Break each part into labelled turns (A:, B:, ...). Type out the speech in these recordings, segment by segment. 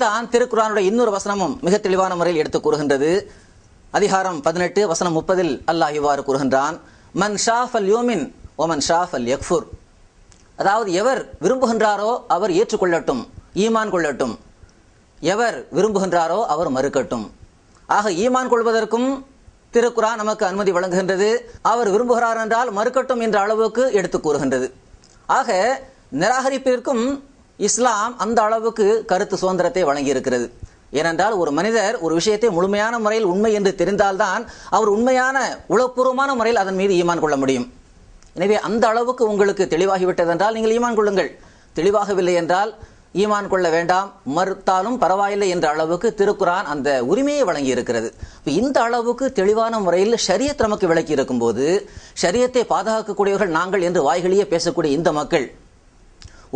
A: இதைத்தான் திருக்குறானுடைய இன்னொரு வசனமும் மிக தெளிவான முறையில் எடுத்து கூறுகின்றது. அதிகாரம் பதினெட்டு வசனம் முப்பதில் அல்லாஹ் இவ்வாறு கூறுகின்றான். மன் ஷாஃப் அல் யோமின் ஒமன் ஷாஃப் அல் யக்ஃபுர். அதாவது எவர் விரும்புகின்றாரோ அவர் ஏற்றுக்கொள்ளட்டும் ஈமான் கொள்ளட்டும். எவர் விரும்புகின்றாரோ அவர் மறுக்கட்டும். ஆக ஈமான் கொள்வதற்கும் திருக்குறான் நமக்கு அனுமதி வழங்குகின்றது. அவர் விரும்புகிறார் என்றால் மறுக்கட்டும் என்ற அளவுக்கு எடுத்து கூறுகின்றது. ஆக நிராகரிப்பிற்கும் இஸ்லாம் அந்த அளவுக்கு கருத்து சுதந்திரத்தை வழங்கியிருக்கிறது. ஏனென்றால் ஒரு மனிதர் ஒரு விஷயத்தை முழுமையான முறையில் உண்மை என்று தெரிந்தால்தான் அவர் உண்மையான உளப்பூர்வமான முறையில் அதன் மீது ஈமான் கொள்ள முடியும். எனவே அந்த அளவுக்கு உங்களுக்கு தெளிவாகிவிட்டது என்றால் நீங்கள் ஈமான் கொள்ளுங்கள். தெளிவாகவில்லை என்றால் ஈமான் கொள்ள வேண்டாம். மறுத்தாலும் பரவாயில்லை என்ற அளவுக்கு திருக்குரான் அந்த உரிமையை வழங்கி இருக்கிறது இந்த அளவுக்கு தெளிவான முறையில் ஷரியத் நமக்கு விளக்கி இருக்கும்போது ஷரியத்தை பாதுகாக்கக்கூடியவர்கள் நாங்கள் என்று வாய்களியே பேசக்கூடிய இந்த மக்கள்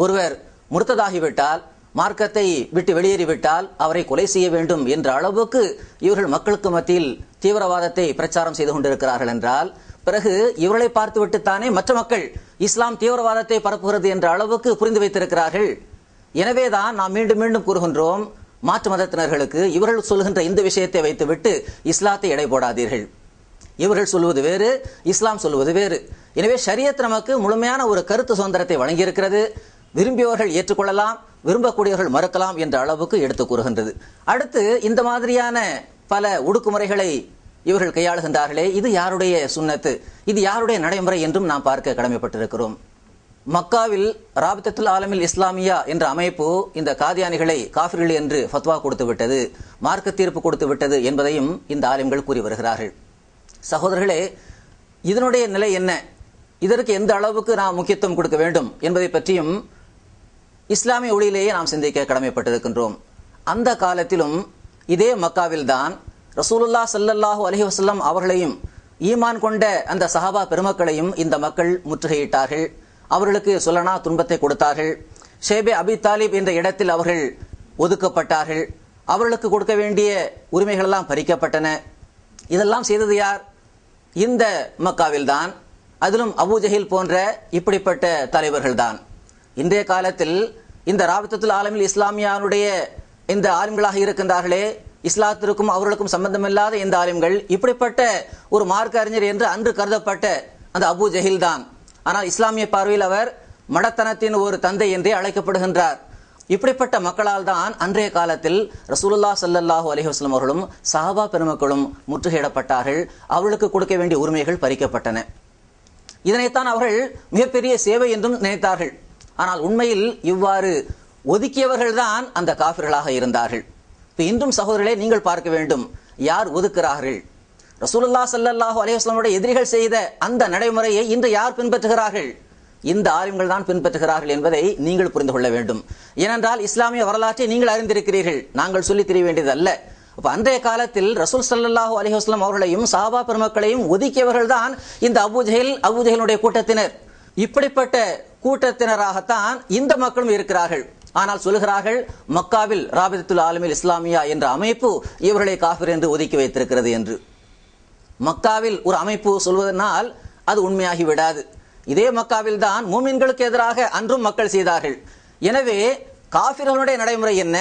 A: ஒருவர் முர்த்ததாகிவிட்டால் மார்க்கத்தை விட்டு வெளியேறிவிட்டால் அவரை கொலை செய்ய வேண்டும் என்ற அளவுக்கு இவர்கள் மக்களுக்கு மத்தியில் தீவிரவாதத்தை பிரச்சாரம் செய்து கொண்டிருக்கிறார்கள் என்றால் பிறகு இவர்களை பார்த்துவிட்டுத்தானே மற்ற மக்கள் இஸ்லாம் தீவிரவாதத்தை பரப்புகிறது என்ற அளவுக்கு புரிந்து வைத்திருக்கிறார்கள்? எனவேதான் நாம் மீண்டும் மீண்டும் கூறுகின்றோம் மாற்று மதத்தினர்களுக்கு இவர்கள் சொல்கின்ற இந்த விஷயத்தை வைத்துவிட்டு இஸ்லாத்தை எடை போடாதீர்கள். இவர்கள் சொல்வது வேறு இஸ்லாம் சொல்வது வேறு. எனவே ஷரியத் நமக்கு முழுமையான ஒரு கருத்து சுதந்திரத்தை வழங்கியிருக்கிறது. விரும்பியவர்கள் ஏற்றுக்கொள்ளலாம் விரும்பக்கூடியவர்கள் மறுக்கலாம் என்ற அளவுக்கு எடுத்து கூறுகின்றது. அடுத்து இந்த மாதிரியான பல ஒடுக்குமுறைகளை இவர்கள் கையாளுகின்றார்களே இது யாருடைய சுன்னத்து இது யாருடைய நடைமுறை என்றும் நாம் பார்க்க கடமைப்பட்டிருக்கிறோம். மக்காவில் ராபித்தத்துல் ஆலமில் இஸ்லாமியா என்ற அமைப்பு இந்த காதியானிகளை காஃபிர்கள் என்று ஃபத்வா கொடுத்து விட்டது மார்க்க தீர்ப்பு கொடுத்து விட்டது என்பதையும் இந்த ஆலிம்கள் கூறி வருகிறார்கள். சகோதரர்களே இதனுடைய நிலை என்ன? இதற்கு எந்த அளவுக்கு நாம் முக்கியத்துவம் கொடுக்க வேண்டும் என்பதை பற்றியும் இஸ்லாமிய ஒளியிலேயே நாம் சிந்திக்க கடமைப்பட்டிருக்கின்றோம். அந்த காலத்திலும் இதே மக்காவில்தான் ரசூலுல்லா சல்லல்லாஹு அலஹி வசல்லம் அவர்களையும் ஈமான் கொண்ட அந்த சஹாபா பெருமக்களையும் இந்த மக்கள் முற்றுகையிட்டார்கள். அவர்களுக்கு சொல்லனா துன்பத்தை கொடுத்தார்கள். ஷேபே அபி தாலிப் என்ற இடத்தில் அவர்கள் ஒதுக்கப்பட்டார்கள். அவர்களுக்கு கொடுக்க வேண்டிய உரிமைகளெல்லாம் பறிக்கப்பட்டன. இதெல்லாம் செய்தது யார்? இந்த மக்காவில்தான். அதிலும் அபூஜஹில் போன்ற இப்படிப்பட்ட தலைவர்கள்தான். இன்றைய காலத்தில் இந்த ராபித்தத்துல் ஆலமில் இஸ்லாமியானுடைய இந்த ஆலிம்களாக இருக்கின்றார்களே இஸ்லாத்திற்கும் அவர்களுக்கும் சம்பந்தமில்லாத இந்த ஆலிம்கள் இப்படிப்பட்ட ஒரு மார்க்க அறிஞர் என்று அன்று கருதப்பட்ட அந்த அபூ ஜஹில் தான். ஆனால் இஸ்லாமிய பார்வையில் அவர் மடத்தனத்தின் ஒரு தந்தை என்றே அழைக்கப்படுகின்றார். இப்படிப்பட்ட மக்களால் தான் அன்றைய காலத்தில் ரசூலுல்லா சல்லல்லாஹு அலிஹஸ்லம் அவர்களும் சஹாபா பெருமக்களும் முற்றுகையிடப்பட்டார்கள். அவர்களுக்கு கொடுக்க வேண்டிய உரிமைகள் பறிக்கப்பட்டன. இதனைத்தான் அவர்கள் மிகப்பெரிய சேவை என்றும் நினைத்தார்கள். ஆனால் உண்மையில் இவ்வாறு ஒதுக்கியவர்கள்தான் அந்த காபிர்களாக இருந்தார்கள். இப்போ இன்றும் சகோதரர்களே நீங்கள் பார்க்க வேண்டும். யார் ஒதுக்குறார்கள் ரசூலுல்லா சல்லாஹூ அலைஹி எதிரிகள் செய்த அந்த நடைமுறையை இன்று யார் பின்பற்றுகிறார்கள்? இந்த ஆலிம்கள் தான் பின்பற்றுகிறார்கள் என்பதை நீங்கள் புரிந்து கொள்ள வேண்டும். ஏனென்றால் இஸ்லாமிய வரலாற்றை நீங்கள் அறிந்திருக்கிறீர்கள். நாங்கள் சொல்லித் தெரிய வேண்டியது அல்ல அப்போ அன்றைய காலத்தில் ரசூல் சல்லாஹூ அலைஹி அவர்களையும் சாபா பெருமக்களையும் ஒதுக்கியவர்கள் தான் இந்த அபுஜெயில் அபுஜெயிலுடைய கூட்டத்தினர். இப்படிப்பட்ட கூட்டத்தினராகத்தான் இந்த மக்களும் இருக்கிறார்கள். ஆனால் சொல்கிறார்கள் மக்காவில் ராபிதத்துல் ஆலமில் இஸ்லாமியா என்ற அமைப்பு இவர்களை காஃபிர் என்று ஒதுக்கி வைத்திருக்கிறது என்று. மக்காவில் ஒரு அமைப்பு சொல்வதனால் அது உண்மையாகி விடாது. இதே மக்காவில் தான் மூமின்களுக்கு எதிராக அன்றும் மக்கள் செய்தார்கள். எனவே காஃபிர்களுடைய நடைமுறை என்ன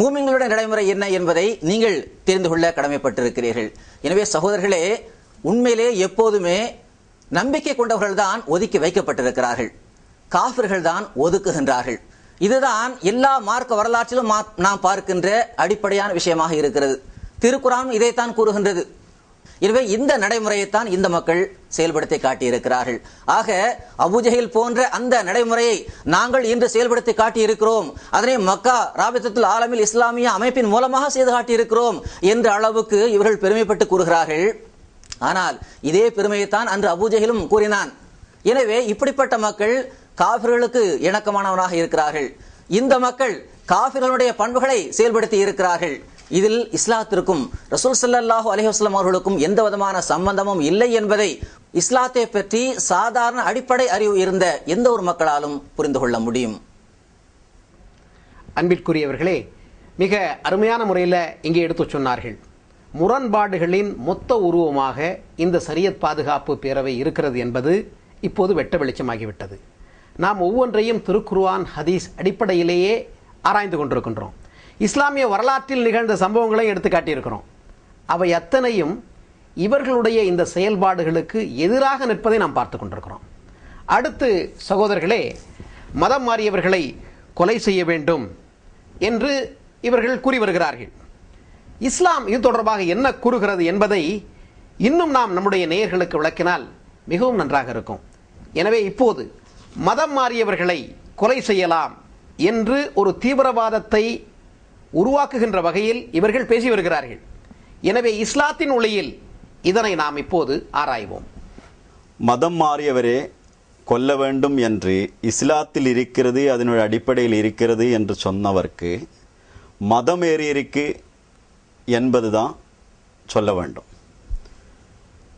A: மூமின்களுடைய நடைமுறை என்ன என்பதை நீங்கள் தெரிந்து கொள்ள கடமைப்பட்டிருக்கிறீர்கள். எனவே சகோதரர்களே உண்மையிலே எப்போதுமே நம்பிக்கை கொண்டவர்கள் தான் ஒதுக்கி வைக்கப்பட்டிருக்கிறார்கள். காஃபர்கள் தான் ஒதுக்குகின்றார்கள். இதுதான் எல்லா மார்க்க வரலாற்றிலும் மா- நாம் பார்க்கின்ற அடிப்படையான விஷயமாக இருக்கிறது. திருக்குறான் இதைத்தான் கூறுகின்றது. எனவே இந்த நடைமுறையைத்தான் இந்த மக்கள் செயல்படுத்தி காட்டியிருக்கிறார்கள். ஆக அபுஜஹில் போன்ற அந்த நடைமுறையை நாங்கள் இன்று செயல்படுத்தி காட்டியிருக்கிறோம். அதனை மக்கா ராபித்தத்துல் ஆலமில் இஸ்லாமிய அமைப்பின் மூலமாக செய்து காட்டியிருக்கிறோம் என்ற அளவுக்கு இவர்கள் பெருமைப்பட்டு கூறுகிறார்கள். ஆனால் இதே பெருமையைத்தான் அன்று அபூஜஹிலும் கூறினான். எனவே இப்படிப்பட்ட மக்கள் காபிர்களுக்கு இணக்கமானவனாக இருக்கிறார்கள். இந்த மக்கள் காபிர்களுடைய பண்புகளை செயல்படுத்தி இருக்கிறார்கள். இதில் இஸ்லாத்திற்கும் ரசூல் சல்லாஹூ அலைஹி அவர்களுக்கும் எந்த விதமான சம்பந்தமும் இல்லை என்பதை இஸ்லாத்தை பற்றி சாதாரண அடிப்படை அறிவு இருந்த எந்த ஒரு மக்களாலும் புரிந்து கொள்ள முடியும்.
B: அன்பிற்குரியவர்களே மிக அருமையான முறையில் இங்கே எடுத்து சொன்னார்கள். முரண்பாடுகளின் மொத்த உருவமாக இந்த சரியத் பாதுகாப்பு பேரவை இருக்கிறது என்பது இப்போது வெட்ட வெளிச்சமாகிவிட்டது. நாம் ஒவ்வொன்றையும் திருக்குருவான் ஹதீஸ் அடிப்படையிலேயே ஆராய்ந்து கொண்டிருக்கின்றோம். இஸ்லாமிய வரலாற்றில் நிகழ்ந்த சம்பவங்களை எடுத்து காட்டியிருக்கிறோம். அவை அத்தனையும் இவர்களுடைய இந்த செயல்பாடுகளுக்கு எதிராக நிற்பதை நாம் பார்த்து கொண்டிருக்கிறோம். அடுத்து சகோதரர்களே மதம் மாறியவர்களை கொலை செய்ய வேண்டும் என்று இவர்கள் கூறி வருகிறார்கள். இஸ்லாம் இது தொடர்பாக என்ன கூறுகிறது என்பதை இன்னும் நாம் நம்முடைய நேயர்களுக்கு விளக்கினால் மிகவும் நன்றாக இருக்கும். எனவே இப்போது மதம் மாறியவர்களை கொலை செய்யலாம் என்று ஒரு தீவிரவாதத்தை உருவாக்குகின்ற வகையில் இவர்கள் பேசி வருகிறார்கள். எனவே இஸ்லாத்தின் ஒளியில் இதனை நாம் இப்போது ஆராய்வோம்.
C: மதம் மாறியவரே கொல்ல வேண்டும் என்று இஸ்லாத்தில் இருக்கிறது அதனுடைய அடிப்படையில் இருக்கிறது என்று சொன்னவருக்கு மதம் ஏறியிருக்கு என்பது தான் சொல்ல வேண்டும்.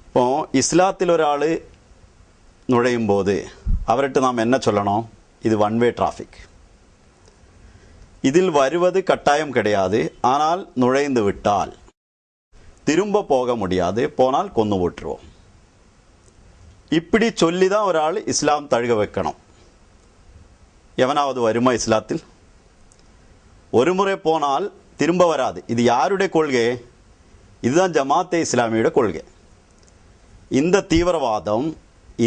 C: இப்போ இஸ்லாத்தில் ஒரு ஆள் நுழையும் போது அவர்கிட்ட நாம் என்ன சொல்லணும்? இது ஒன் வே டிராஃபிக் இதில் வருவது கட்டாயம் கிடையாது. ஆனால் நுழைந்து விட்டால் திரும்ப போக முடியாது. போனால் கொன்று விட்டுருவோம். இப்படி சொல்லி தான் ஒரு ஆள் இஸ்லாம் தழுக வைக்கணும். எவனாவது வருமா இஸ்லாத்தில்? ஒரு முறை போனால் திரும்ப வராது. இது யாருடைய கொள்கை? இதுதான் ஜமாத்தே இஸ்லாமியோட கொள்கை. இந்த தீவிரவாதம்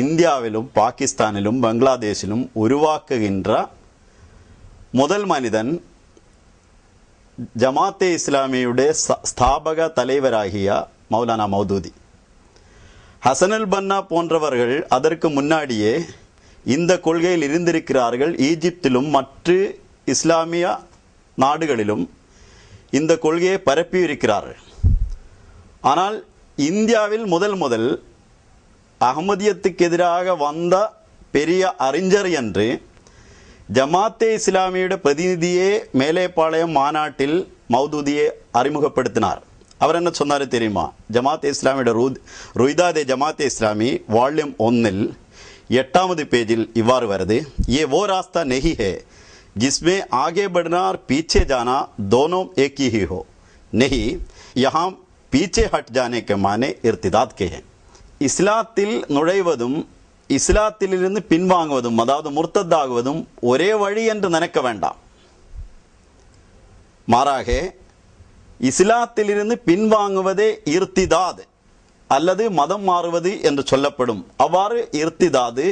C: இந்தியாவிலும் பாகிஸ்தானிலும் பங்களாதேஷிலும் உருவாக்குகின்ற முதல் மனிதன் ஜமாத்தே இஸ்லாமியுடைய ஸ்தாபக தலைவராகிய மௌலானா மௌதூதி. ஹசனுல் பன்னா போன்றவர்கள் அதற்கு முன்னாடியே இந்த கொள்கையில் இருந்திருக்கிறார்கள். ஈஜிப்திலும் மற்ற இஸ்லாமிய நாடுகளிலும் இந்த கொள்கையை பரப்பி இருக்கிறார்கள் ஆனால் இந்தியாவில் முதல் முதல் அகமதியத்துக்கு எதிராக வந்த பெரிய அறிஞர் என்று ஜமாத்தே இஸ்லாமியோட பிரதிநிதியே மேலேப்பாளையம் மாநாட்டில் மௌதூதியை அறிமுகப்படுத்தினார் அவர் என்ன சொன்னாரு தெரியுமா ஜமாத்தே இஸ்லாமியோட ரூத் ருய்தாதே ஜமாத்தே இஸ்லாமி வால்யூம் ஒன்னில் எட்டாவது பேஜில் இவ்வாறு வருது ये वो रास्ता नहीं है जिसमें आगे बढ़ना और पीछे जाना दोनों एक ही हो नहीं यहाँ पीछे हट जाने के माने इर्तिदाद के हैं இஸ்லாத்தில் நுழைவதும் இஸ்லாத்திலிருந்து பின்வாங்குவதும் அதாவது முர்த்தத்தாகுவதும் ஒரே வழி என்று நினைக்க வேண்டாம். மாறாக இஸ்லாத்திலிருந்து பின்வாங்குவதே இர்த்திதாத் அல்லது மதம் மாறுவது என்று சொல்லப்படும். அவ்வாறு இர்த்திதாது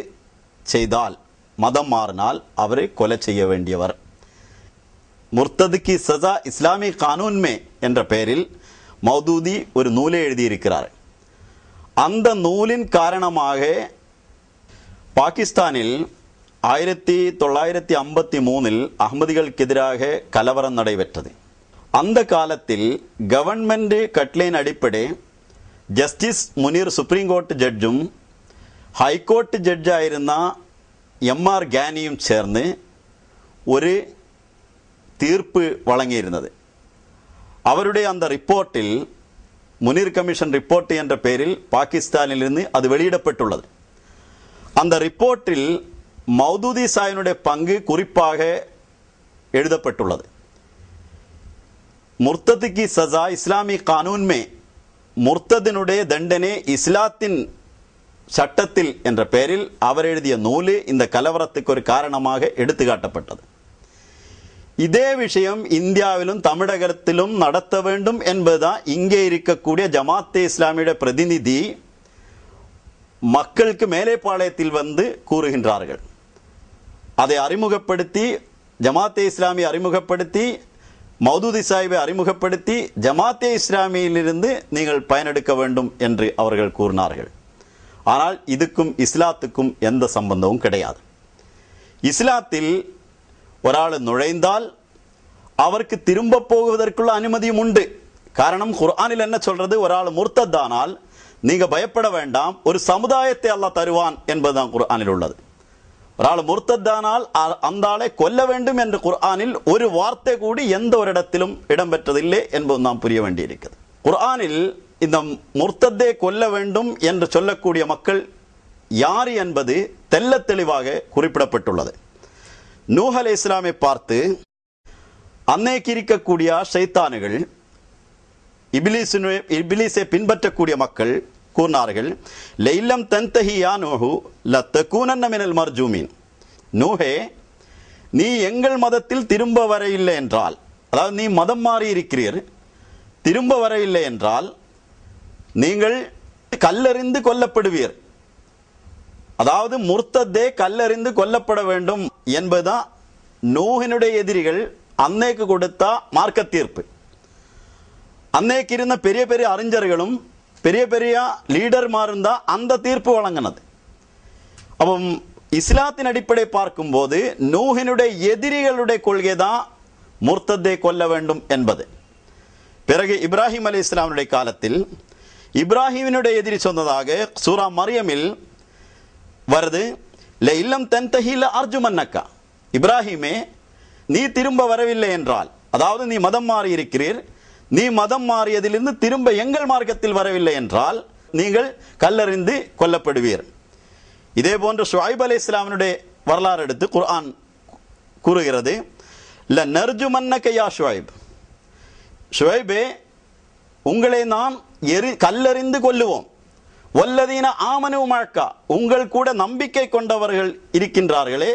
C: செய்தால் மதம் மாறினால் அவரை கொலை செய்ய வேண்டியவர். முர்த்ததுக்கு சஜா இஸ்லாமிய கானூன்மே என்ற பெயரில் மௌதூதி ஒரு நூலை எழுதியிருக்கிறார். அந்த நூலின் காரணமாக பாகிஸ்தானில் ஆயிரத்தி தொள்ளாயிரத்தி ஐம்பத்தி மூணில் அகமதிகளுக்கு எதிராக கலவரம் நடைபெற்றது அந்த காலத்தில் கவர்மெண்ட் கட்லைன் அடிப்படை justice Munir supreme court ജഡ്ജും high court ജഡ്ജായിരുന്ന എം ആർ ഗാനിയും ചേർന്ന് ഒരു തീർപ്പ് വഴങ്ങിയിരുന്നത് அவருடைய அந்த ரிப்போர்ட்டில் முனீர் கமிஷன் ரிப்போர்ட் என்ற பெயரில் பாகிஸ்தானிலிருந்து அது வெளியிடப்பட்டுள்ளது. அந்த ரிப்போர்ட்டில் மௌதூதி சாயினுடைய பங்கு குறிப்பாக எழுதப்பட்டுள்ளது. முர்த்ததுக்கு சஜா இஸ்லாமிய கானூன்மே முர்த்ததினுடைய தண்டனை இஸ்லாத்தின் சட்டத்தில் என்ற பெயரில் அவர் எழுதிய நூலு இந்த கலவரத்துக்கு ஒரு காரணமாக எடுத்துக்காட்டப்பட்டது. இதே விஷயம் இந்தியாவிலும் தமிழகத்திலும் நடத்த வேண்டும் என்பதுதான் இங்கே இருக்கக்கூடிய ஜமாத்தே இஸ்லாமியோட பிரதிநிதி மக்களுக்கு மேலேப்பாளையத்தில் வந்து கூறுகின்றார்கள். அதை அறிமுகப்படுத்தி ஜமாத்தே இஸ்லாமியை அறிமுகப்படுத்தி மௌதூதி சாஹிபை அறிமுகப்படுத்தி ஜமாத்தே இஸ்லாமியிலிருந்து நீங்கள் பயனெடுக்க வேண்டும் என்று அவர்கள் கூறினார்கள். ஆனால் இதுக்கும் இஸ்லாத்துக்கும் எந்த சம்பந்தமும் கிடையாது. இஸ்லாத்தில் ஒரு ஆள் நுழைந்தால் அவருக்கு திரும்ப போவதற்குள்ள அனுமதியும் உண்டு. காரணம் குர்ஆனில் என்ன சொல்றது? ஒரு ஆள் முர்த்தத்தானால் நீங்க பயப்பட வேண்டாம். ஒரு சமுதாயத்தை அல்லாஹ் தருவான் என்பதுதான் குர்ஆனில் உள்ளது. ஒராள் முர்த்தத்தானால் அ- அந்த ஆளை கொல்ல வேண்டும் என்று குர்ஆனில் ஒரு வார்த்தை கூடி எந்த ஒரு இடத்திலும் இடம்பெற்றதில்லை என்பது நாம் புரிய வேண்டியிருக்கிறது. குர்ஆனில் இந்த முர்த்தத்தை கொல்ல வேண்டும் என்று சொல்லக்கூடிய மக்கள் யார் என்பது தெல்ல தெளிவாக குறிப்பிடப்பட்டுள்ளது. நூஹ் அலை இஸ்லாமை பார்த்து அன்னைக்கு இருக்கக்கூடிய ஷைத்தானுகள் இபிலிசினு இபிலிஸை பின்பற்றக்கூடிய மக்கள் கூறினார்கள் லெய்லம் தன்தஹியா நோஹு நூஹு லத்தகூனன்ன மினல் மர்ஜூமின். நூஹே நீ எங்கள் மதத்தில் திரும்ப வரையில்லை என்றால் அதாவது நீ மதம் மாறி இருக்கிறீர் திரும்ப வரவில்லை என்றால் நீங்கள் கல்லறிந்து கொல்லப்படுவீர். அதாவது முர்த்தத்தே கல்லறிந்து கொல்லப்பட வேண்டும் என்பதுதான் நூஹினுடைய எதிரிகள் அன்னைக்கு கொடுத்த மார்க்க தீர்ப்பு அன்னைக்கு இருந்த பெரிய பெரிய அறிஞர்களும் பெரிய பெரிய லீடர்மாரும் தான் அந்த தீர்ப்பு வழங்கினது. அப்போ இஸ்லாத்தின் அடிப்படை பார்க்கும்போது நூஹினுடைய எதிரிகளுடைய கொள்கை தான் முர்த்தத்தை கொல்ல வேண்டும் என்பது. பிறகு இப்ராஹிம் அலி இஸ்லாமுடைய காலத்தில் இப்ராஹிமினுடைய எதிரி சொன்னதாக சூரா மரியமில் வருது ல இல்லம் அர்ஜு அர்ஜுமன்னக்கா. இப்ராஹிமே நீ திரும்ப வரவில்லை என்றால் அதாவது நீ மதம் மாறி இருக்கிறீர் நீ மதம் மாறியதிலிருந்து திரும்ப எங்கள் மார்க்கத்தில் வரவில்லை என்றால் நீங்கள் கல்லறிந்து கொல்லப்படுவீர். இதே போன்று ஷுவாய்ப் அலி இஸ்லாமினுடைய வரலாறு எடுத்து குர்ஆன் கூறுகிறது ல நர்ஜுமன்னக்க யா ஷுவைப் ஷுவைபே உங்களை நாம் எரி கல்லறிந்து கொல்லுவோம். வல்லதீன ஆமனு மழக்கா உங்கள் கூட நம்பிக்கை கொண்டவர்கள் இருக்கின்றார்களே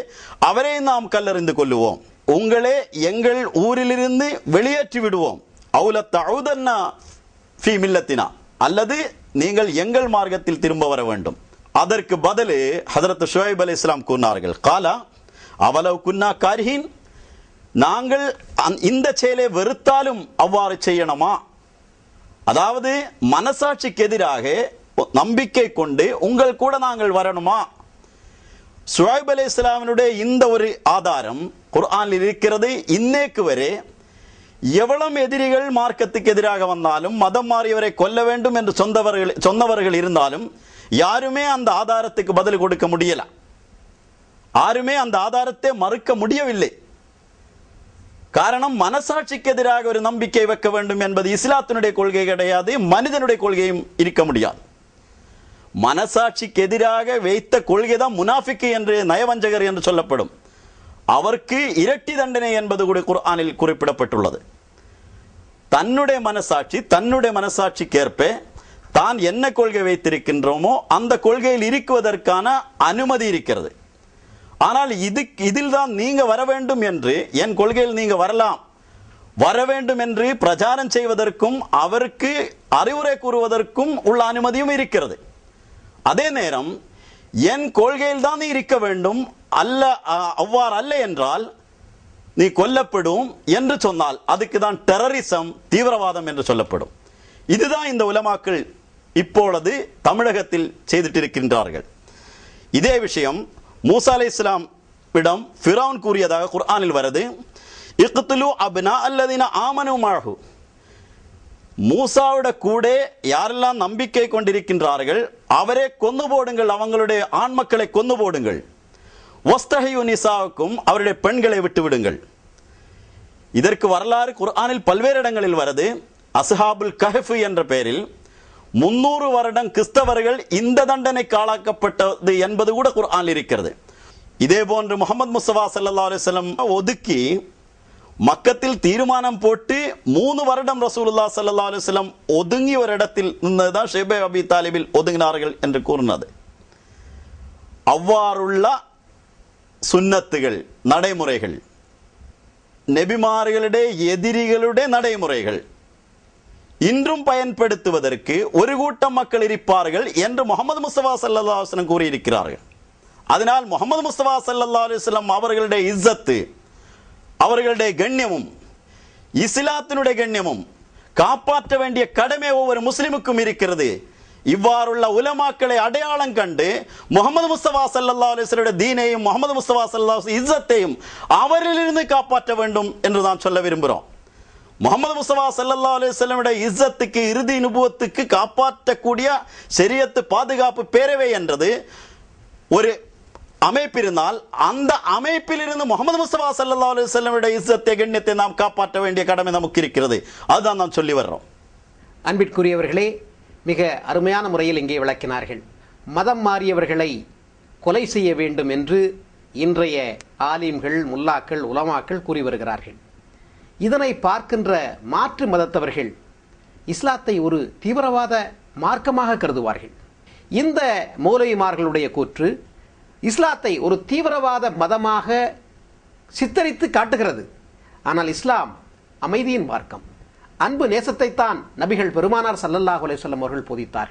C: அவரை நாம் கல்லறிந்து கொள்ளுவோம். உங்களே எங்கள் ஊரிலிருந்து வெளியேற்றி விடுவோம். அவுல தவுதன்னா ஃபி மில்லத்தினா அல்லது நீங்கள் எங்கள் மார்க்கத்தில் திரும்ப வர வேண்டும். அதற்கு பதிலு ஹதரத் ஷுவைப் அலி இஸ்லாம் கூறினார்கள். காலா அவலவ் குன்னா காரிஹின் நாங்கள் இந்த செயலை வெறுத்தாலும் அவ்வாறு செய்யணுமா? அதாவது மனசாட்சிக்கு எதிராக நம்பிக்கை கொண்டு உங்கள் கூட நாங்கள் வரணுமா? சுவைப் அலி இஸ்லாமினுடைய இந்த ஒரு ஆதாரம் குர்ஆனில் இருக்கிறது. இன்னைக்கு வரை எவ்வளவு எதிரிகள் மார்க்கத்துக்கு எதிராக வந்தாலும் மதம் மாறியவரை கொல்ல வேண்டும் என்று சொந்தவர்கள் சொன்னவர்கள் இருந்தாலும் யாருமே அந்த ஆதாரத்துக்கு பதில் கொடுக்க முடியல. யாருமே அந்த ஆதாரத்தை மறுக்க முடியவில்லை. காரணம் மனசாட்சிக்கு எதிராக ஒரு நம்பிக்கை வைக்க வேண்டும் என்பது இஸ்லாத்தினுடைய கொள்கை கிடையாது மனிதனுடைய கொள்கையும் இருக்க முடியாது. மனசாட்சிக்கு எதிராக வைத்த கொள்கை தான் முனாஃபிக்கு என்று நயவஞ்சகர் என்று சொல்லப்படும். அவருக்கு இரட்டி தண்டனை என்பது கூட குர்ஆனில் குறிப்பிடப்பட்டுள்ளது. தன்னுடைய மனசாட்சி தன்னுடைய மனசாட்சிக்கேற்ப தான் என்ன கொள்கை வைத்திருக்கின்றோமோ அந்த கொள்கையில் இருக்குவதற்கான அனுமதி இருக்கிறது. ஆனால் இது இதில் தான் நீங்க வர வேண்டும் என்று என் கொள்கையில் நீங்க வரலாம். வர வேண்டும் என்று பிரச்சாரம் செய்வதற்கும் அவருக்கு அறிவுரை கூறுவதற்கும் உள்ள அனுமதியும் இருக்கிறது. அதே நேரம் என் கொள்கையில் தான் நீ இருக்க வேண்டும் அல்ல அவ்வாறு அல்ல என்றால் நீ கொல்லப்படும் என்று சொன்னால் அதுக்கு தான் டெரரிசம் தீவிரவாதம் என்று சொல்லப்படும். இதுதான் இந்த உலமாக்கள் இப்பொழுது தமிழகத்தில் செய்துட்டு இருக்கின்றார்கள் இதே விஷயம் மூசா அலை இஸ்லாம் இடம் ஃபிரௌன் கூறியதாக குர்ஆனில் வருது இக்துலு அப்னா அல்லதின ஆமனு மாஹு. மூசாவோட கூட யாரெல்லாம் நம்பிக்கை கொண்டிருக்கின்றார்கள் அவரே கொந்து போடுங்கள் அவங்களுடைய ஆண் மக்களை கொன்னு போடுங்கள். ஒஸ்தகையு நிசாவுக்கும் அவருடைய பெண்களை விட்டு விடுங்கள். இதற்கு வரலாறு குர்ஆனில் பல்வேறு இடங்களில் வருது. அசஹாபுல் கஹஃபு என்ற பெயரில் முன்னூறு வருடம் கிறிஸ்தவர்கள் இந்த தண்டனை காலாக்கப்பட்டது என்பது கூட குர்ஆனில் இருக்கிறது. இதே போன்று முகமது முஸ்தபா சல்லா அலுவலம் ஒதுக்கி மக்கத்தில் தீர்மானம் போட்டு மூணு வருடம் ரசூலுல்லாஹ் ஸல்லல்லாஹு அலைஹி வஸல்லம் ஒதுங்கிய ஒரு இடத்தில் நின்றதுதான் ஷேபே அபி தாலிபில் ஒதுங்கினார்கள் என்று கூறினது அவ்வாறுள்ள சுன்னத்துகள் நடைமுறைகள் நெபிமார்களுடைய எதிரிகளுடைய நடைமுறைகள் இன்றும் பயன்படுத்துவதற்கு ஒரு கூட்டம் மக்கள் இருப்பார்கள் என்று முகமது முஸ்தபா சல்லா அலுவலம் கூறியிருக்கிறார்கள் அதனால் முகமது முஸ்தபா சல்லா அலுவலம் அவர்களுடைய இஸ்ஸத்து அவர்களுடைய கண்ணியமும் இஸ்லாத்தினுடைய கண்ணியமும் காப்பாற்ற வேண்டிய கடமை ஒவ்வொரு முஸ்லிமுக்கும் இருக்கிறது. இவ்வாறுள்ள உலமாக்களை அடையாளம் கண்டு முகமது முஸ்தபா சல்லா அலிஸ்வருடைய தீனையும் முகமது முஸ்தபா சல்லா இஸ்ஸத்தையும் அவரிலிருந்து காப்பாற்ற வேண்டும் என்று நான் சொல்ல விரும்புகிறோம். முகமது முஸ்தபா சல்லா அலைஹி இஸ்ஸத்துக்கு இறுதி நுபுவத்துக்கு காப்பாற்றக்கூடிய சரியத்து பாதுகாப்பு பேரவை என்றது ஒரு அமைப்பு இருந்தால் அந்த அமைப்பிலிருந்து முகமது முஸ்தபா சல்லா அலைஹி வஸல்லமுடைய கண்ணியத்தை நாம் காப்பாற்ற வேண்டிய கடமை நமக்கு இருக்கிறது. அதுதான் நாம் சொல்லி வர்றோம்.
B: அன்பிற்குரியவர்களே மிக அருமையான முறையில் இங்கே விளக்கினார்கள். மதம் மாறியவர்களை கொலை செய்ய வேண்டும் என்று இன்றைய ஆலிம்கள் முல்லாக்கள் உலமாக்கள் கூறி வருகிறார்கள். இதனை பார்க்கின்ற மாற்று மதத்தவர்கள் இஸ்லாத்தை ஒரு தீவிரவாத மார்க்கமாக கருதுவார்கள். இந்த மௌலவிமார்களுடைய கூற்று இஸ்லாத்தை ஒரு தீவிரவாத மதமாக சித்தரித்து காட்டுகிறது. ஆனால் இஸ்லாம் அமைதியின் மார்க்கம். அன்பு நேசத்தைத்தான் நபிகள் பெருமானார் சல்லல்லாஹ் அலைஹி அவர்கள் போதித்தார்